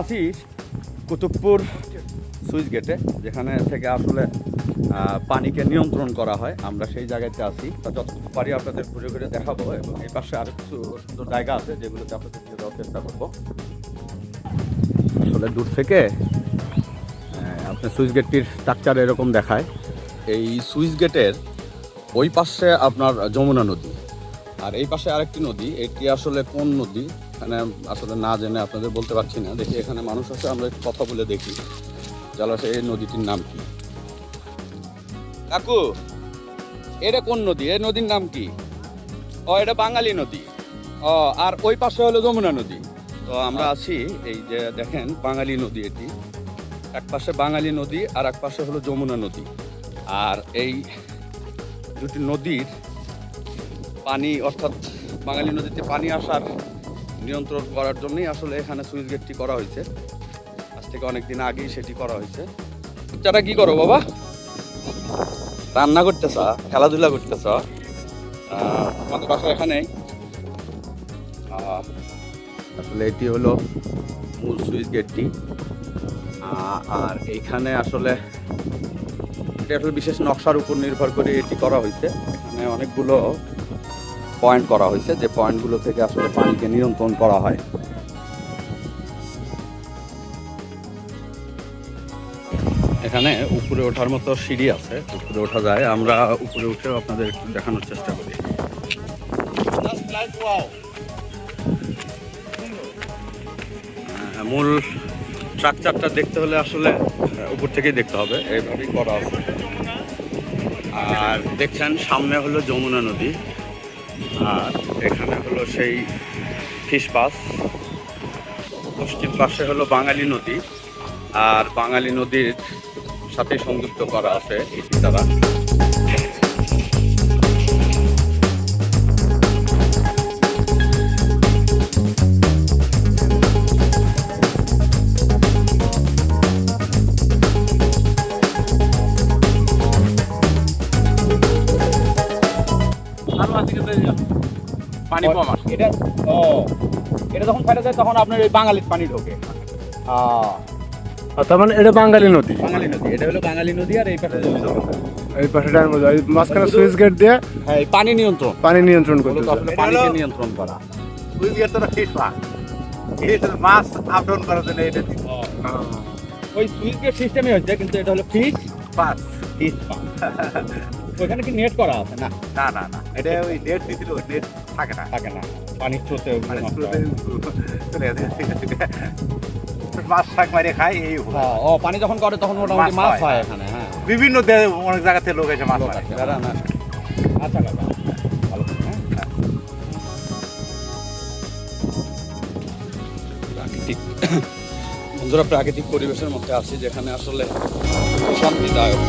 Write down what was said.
আছি কুতুবপুর সুইচ গেটে, যেখানে থেকে আসলে পানিকে নিয়ন্ত্রণ করা হয়। আমরা সেই জায়গাতে আছি। তা যতটুকু পারি আপনাদের ঘুরে ঘুরে দেখাবো এবং এই পাশে আরও কিছু সুন্দর জায়গা আছে যেগুলোতে আপনাদের নিয়ে যাওয়ার চেষ্টা করব। আসলে দূর থেকে আপনার সুইচ গেটটির স্ট্রাকচার এরকম দেখায়। এই সুইচ গেটের ওই পাশে আপনার যমুনা নদী। আর এই পাশে আরেকটি নদী, এটি আসলে কোন নদী? এখানে আসলে না জেনে আপনাদের বলতে পারছি না। দেখি এখানে মানুষ আছে আমরা একটু কথা বলে দেখি। জলাশয় এই নদীটির নাম কি? কাকু এটা কোন নদী? এই নদীর নাম কি? ও এটা বাঙালি নদী। ও আর ওই পাশে হলো যমুনা নদী। তো আমরা আছি এই যে দেখেন বাঙালি নদী এটি। এক পাশে বাঙালি নদী আর এক পাশে হলো যমুনা নদী। আর এই দুটি নদীর পানি অর্থাৎ বাঙালি নদীতে পানি আসার নিয়ন্ত্রণ করার জন্যই আসলে এখানে সুইচ গেটটি করা হয়েছে। আজ থেকে অনেক দিন আগেই সেটি করা হয়েছে। বাচ্চারা কি করো বাবা? রান্না করতেছ খেলাধুলা করতেছ? আমাদের বাসা এখানেই আহ, আসলে এটি হলো মূল সুইচ গেটটি। আর এইখানে আসলে এটি আসলে বিশেষ নকশার উপর নির্ভর করে এটি করা হয়েছে। মানে অনেকগুলো পয়েন্ট করা হয়েছে, যে পয়েন্টগুলো থেকে আসলে পানিকে নিয়ন্ত্রণ করা হয়। এখানে উপরে ওঠার মতো সিঁড়ি আছে, উপরে ওঠা যায়। আমরা উপরে উঠেও আপনাদের একটু দেখানোর চেষ্টা করি। মূল স্ট্রাকচারটা দেখতে হলে আসলে উপর থেকেই দেখতে হবে। এইভাবেই করা আছে। আর দেখছেন, সামনে হলো যমুনা নদী। আর এখানে হলো সেই ফিশ পাস পশ্চিম পাশে হলো বাঙালি নদী আর বাঙালি নদীর সাথে সংযুক্ত করা আছে এটি দ্বারা। পানি কম আসে। এটা ও এটা যখন ফেটে যায় তখন আপনার ওই বাঙালির পানি ঢোকে। তার মানে এটা বাঙালি নদী? বাঙালি নদী এটা হলো বাঙালি নদী আর এই পাশে এই পাশে ডান মধ্যে এই মাঝখানে সুইচ গেট দিয়ে হ্যাঁ এই পানি নিয়ন্ত্রণ। পানি নিয়ন্ত্রণ করতে পানিকে নিয়ন্ত্রণ করা। ওই দিয়ে তো পা মাছ আপ ডাউন করার জন্য এটা ওই সুইচ গেট সিস্টেমই হচ্ছে কিন্তু এটা হলো ফিশ পাস ফিশ ওইখানে কি নেট করা আছে? না। না না না এটা ওই নেট দিছিল নেট থাকে না। থাকে না। পানির স্রোতে মানে স্রোতে চলে মাছ শাক মারে খায় এই ও পানি যখন করে তখন মোটামুটি মাছ হয়। এখানে হ্যাঁ। বিভিন্ন অনেক জায়গা থেকে লোক এসে মাছ মারে। আচ্ছা কাকা ভালো হ্যাঁ। প্রাকৃতিক বন্ধুরা প্রাকৃতিক পরিবেশের মধ্যে আছি যেখানে আসলে শান্তিদায়ক